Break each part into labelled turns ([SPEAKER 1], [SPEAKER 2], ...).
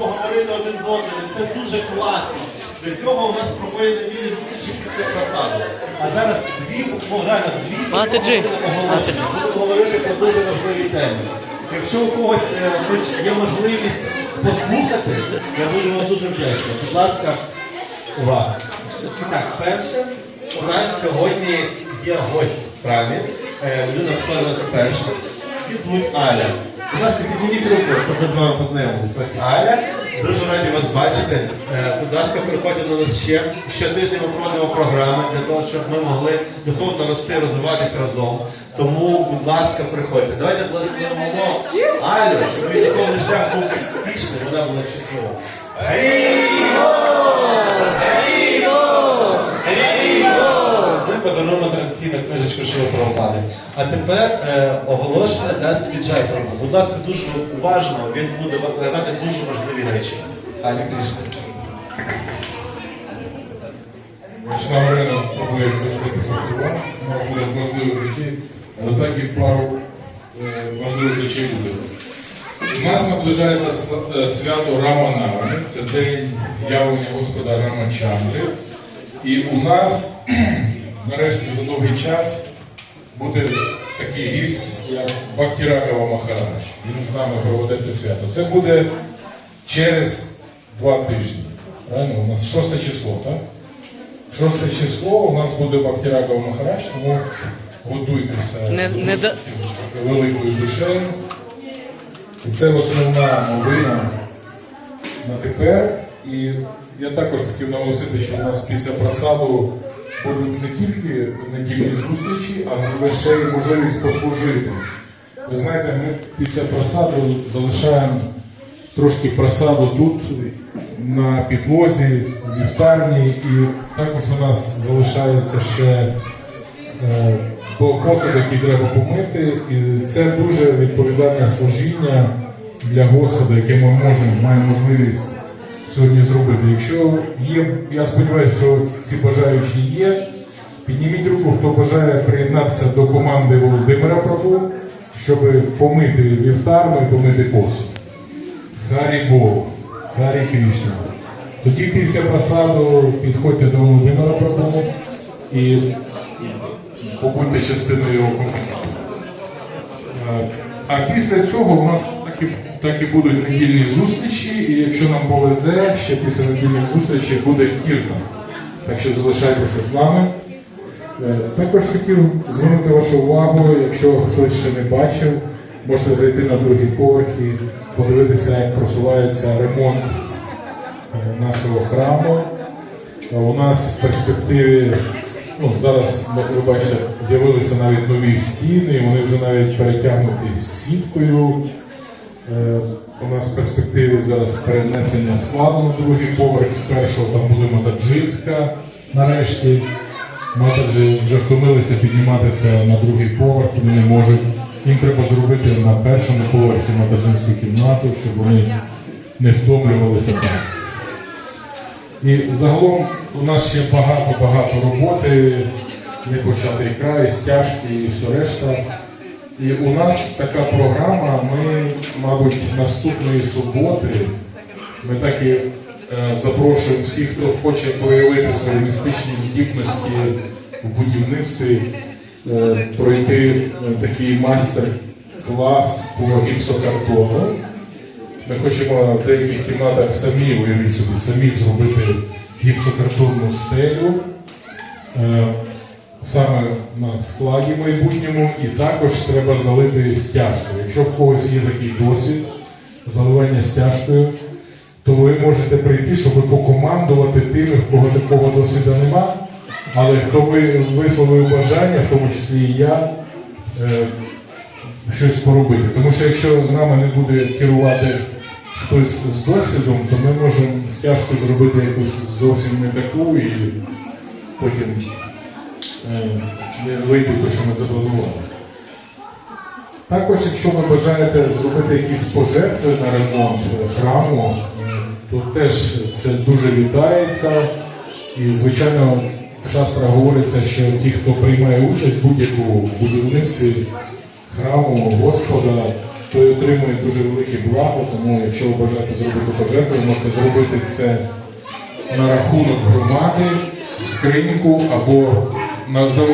[SPEAKER 1] поговорити один з одним. Це дуже класно. Для цього у нас проходять неділі зустрічі після просаду. А зараз дві, реально дві. Будемо говорити про дуже важливі теми. Якщо у когось е, є можливість послухати, я буду вам дуже вдячний. Будь ласка, увага. Так, перше, у нас сьогодні є гость в храмі. Е, Людина хто нас перша. Її звуть Аля. Будь ласка, підніміть руку, щоб ми з вами познайомилися. Аля. Дуже раді вас бачити. Е, Будь ласка, приходьте до нас ще. Щотижня ми проводимо програми для того, щоб ми могли духовно рости, розвиватись разом. Тому, будь ласка, приходьте. Давайте благословимо Алю, щоб її духовний шлях був успішний, вона була щаслива. Ми подаруємо традиційну книжечку Шива Правопади. А тепер е, оголошення дасть віджайтером. Будь ласка, дуже уважно, він буде виглядати дуже важливі речі. Аля Кришна.
[SPEAKER 2] Вочна арена пробує завжди пожартувати, мабуть, важливих речей, але так і пару е, важливих речей буде. У нас наближається св- е, свято Раманавани, це день явлення Господа Рамачандри. І у нас нарешті за довгий час буде такий гість, як Бактіракова Махарадж. Він з нами проведе це свято. Це буде через два тижні. Правильно? У нас шосте число, так? Шосте число у нас буде Бактіракова Махарадж, тому готуйтеся
[SPEAKER 3] Не- не
[SPEAKER 2] з великою душею. І це основна новина на тепер. І я також хотів наголосити, що у нас після просаду будуть не тільки недільні зустрічі, а лише й можливість послужити. Ви знаєте, ми після просаду залишаємо трошки просаду тут, на підлозі, в вівтарні, і також у нас залишається ще е, по- посуд, який треба помити. І це дуже відповідальне служіння для Господа, яке ми можемо, маємо можливість сьогодні зробити. Якщо є, я сподіваюся, що ці бажаючі є. Підніміть руку, хто бажає приєднатися до команди Володимира Прабу, щоб помити вівтарну і помити посуд. Харі Бог, Харі Кришна. Тоді після посаду підходьте до Володимира Прабу і побудьте частиною його команди. Е, А після цього у нас і, так і будуть недільні зустрічі, і якщо нам повезе, ще після недільних зустрічей буде кіртан. Так що залишайтеся з нами. Е, Також хотів звернути вашу увагу, якщо хтось ще не бачив, можете зайти на другий поверх і подивитися, як просувається ремонт е, нашого храму. Е, У нас в перспективі, ну зараз ви бачите, з'явилися навіть нові стіни, вони вже навіть перетягнуті сіткою. Е, У нас в перспективі зараз перенесення складу на другий поверх, з першого там буде Матаджинська нарешті. Матаджі вже втомилися підніматися на другий поверх, вони не можуть. Їм треба зробити на першому поверсі матаджинську кімнату, щоб вони не втомлювалися там. І загалом у нас ще багато-багато роботи, не початий край, стяжки і все решта. І у нас така програма, ми, мабуть, наступної суботи, ми так і е, запрошуємо всіх, хто хоче проявити свої містичні здібності в будівництві, е, пройти е, такий майстер-клас по гіпсокартону. Ми хочемо в деяких кімнатах самі, уявіть собі, самі зробити гіпсокартонну стелю. Саме на складі майбутньому, і також треба залити стяжкою. Якщо в когось є такий досвід заливання стяжкою, то ви можете прийти, щоб покомандувати тими, в кого такого досвіду нема. Але хто ви висловив бажання, в тому числі і я, е, щось поробити. Тому що якщо нами не буде керувати хтось з досвідом, то ми можемо стяжку зробити якусь зовсім не таку і потім не вийти те, що ми запланували. Також, якщо ви бажаєте зробити якісь пожертви на ремонт храму, е, то теж це дуже вітається. І, звичайно, часто говориться, що ті, хто приймає участь в будь-якому будівництві храму Господа, той отримує дуже велике благо, тому якщо ви бажаєте зробити пожертву, ви можете зробити це на рахунок громади, в скриньку або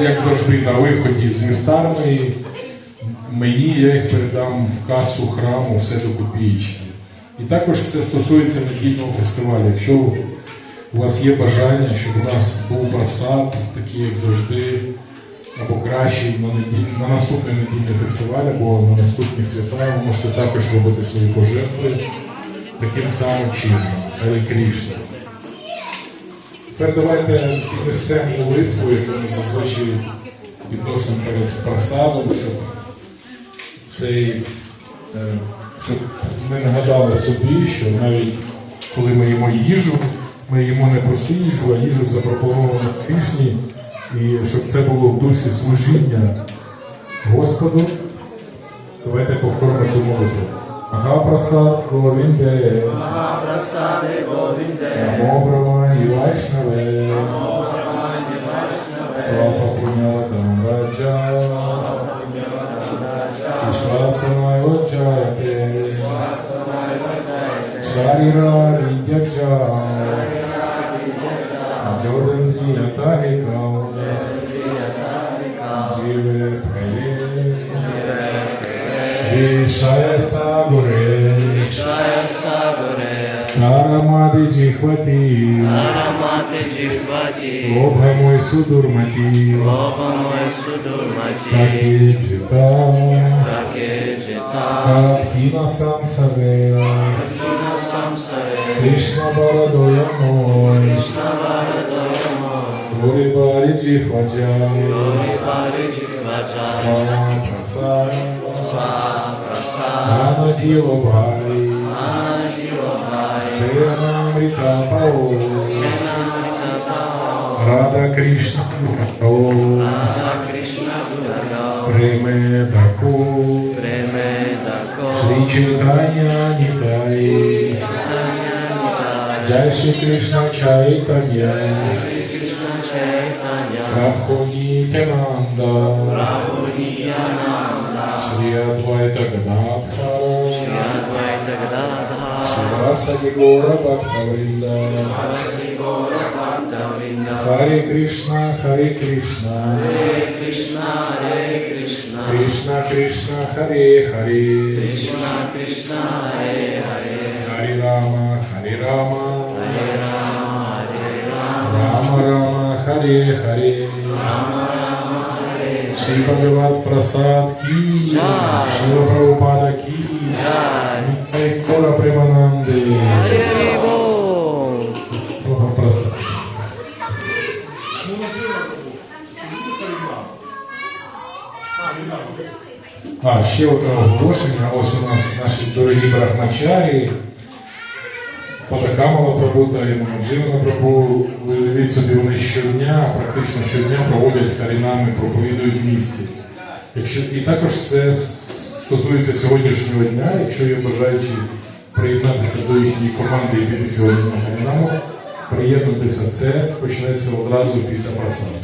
[SPEAKER 2] як завжди на виході з вівтарної. Мені я їх передам в касу храму все до копієчки. І також це стосується недільного фестивалю. Якщо у вас є бажання, щоб у нас був просад, такий як завжди, або кращий на, неділь, на наступний недільний фестиваль, або на наступні свята, ви можете також робити свої пожертви таким самим чином. Харе Крішна. Тепер давайте піднесемо молитву, яку ми зазвичай підносимо перед просадом, щоб цей, е, щоб ми нагадали собі, що навіть коли ми їмо їжу, ми їмо не просту їжу, а їжу запропоновану Крішні, і щоб це було в дусі служіння Господу. Давайте повторимо цю молитву. Агапрасад Говінде. Намо Брамані Вайшнаве. Свапа Пунятам Раджа. Вишвасанай Ваджаяте. Шаріра Відяджа. Джодендрія Тагікау. Джіве Пхає. Вішає Сагуре. Карамади Джихвати.
[SPEAKER 3] Аромати джихваті,
[SPEAKER 2] Обгамой Судурмати.
[SPEAKER 3] лобамой судурматі,
[SPEAKER 2] Такі Джита.
[SPEAKER 3] таке джита,
[SPEAKER 2] Катхіна Самсаре.
[SPEAKER 3] на самсаре,
[SPEAKER 2] Кришна Барадоя Мой. Гори Бари Джихваджа.
[SPEAKER 3] пари джихваджа,
[SPEAKER 2] Слава Прасад.
[SPEAKER 3] праса,
[SPEAKER 2] Діло Бхари.
[SPEAKER 3] ана
[SPEAKER 2] శరణామృత రాధాకృష్ణ ప్రేమే
[SPEAKER 3] తకు శ్రీ చైతన్యాని
[SPEAKER 2] జయ శ్రీకృష్ణ
[SPEAKER 3] చైతన్య Рахунитянанда,
[SPEAKER 2] Шри
[SPEAKER 3] Адвайта
[SPEAKER 2] Гададха, Адвайта Гададхара.
[SPEAKER 3] Адвайта Гададхара,
[SPEAKER 2] Шивасади Гора Бхактавринда.
[SPEAKER 3] Гора Бхактавринда,
[SPEAKER 2] Харе Харе Кришна.
[SPEAKER 3] Hare Krishna, Hare Krishna,
[SPEAKER 2] Кришна Кришна, Харе Харе.
[SPEAKER 3] Krishna Krishna, Hare Hare,
[SPEAKER 2] Харе Рама, Харе Рама.
[SPEAKER 3] Hare Rama, Hare Rama,
[SPEAKER 2] Рама Рама, Харе Харе. Шри Бхагават Прасад Ки. Шила Прабхупада Ки.
[SPEAKER 3] Джай.
[SPEAKER 2] Ниттай Кора Премананде.
[SPEAKER 3] Hare Hare Bol.
[SPEAKER 2] Бога Прасад. А, ще одне оголошення. Ось у нас наші дорогі брахмачарі. Патакамала Прабу та Ямадживана Прабу. Уявіть собі, вони щодня, практично щодня проводять харінами, проповідують в місті. Якщо, і також це стосується сьогоднішнього дня, якщо є бажаючі приєднатися до їхньої команди і піти сьогодні на харінаму, приєднуйтеся, це почнеться одразу після просаду.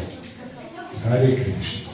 [SPEAKER 2] Гарі Кришна.